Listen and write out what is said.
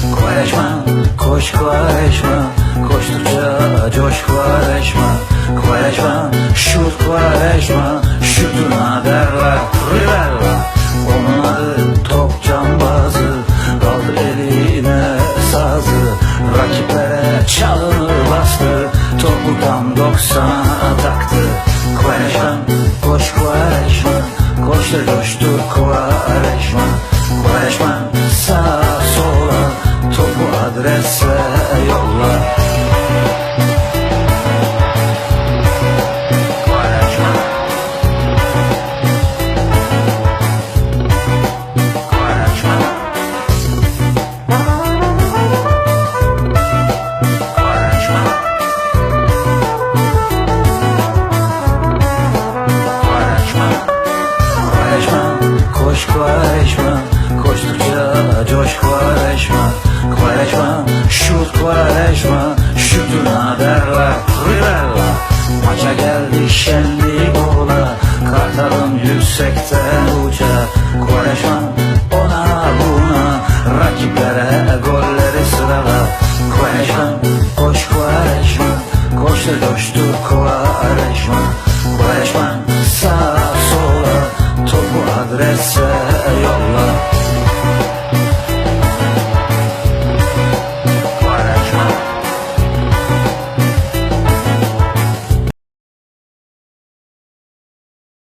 Kovareşma, koş kovareşma Koştukça coş kovareşma Kovareşma, şut kovareşma Şutuna derler Rivella Onun adı top cambazı. Aldı eline sazı. Rakiplere çalınır bastı. Topu tam 90'a taktı. Kovareşma, koş kovareşma Koş da adrese yolla. Koş kovareşma Koştukça coş kovareşma Kovareşma Quaresma Şükür haberler Rivella. Maça geldi şenlik ola Kartalım yüksekten uca. Quaresma ona buna. Rakiplere golleri sırala. Quaresma koş Quaresma. Koştu coştu Quaresma. Quaresma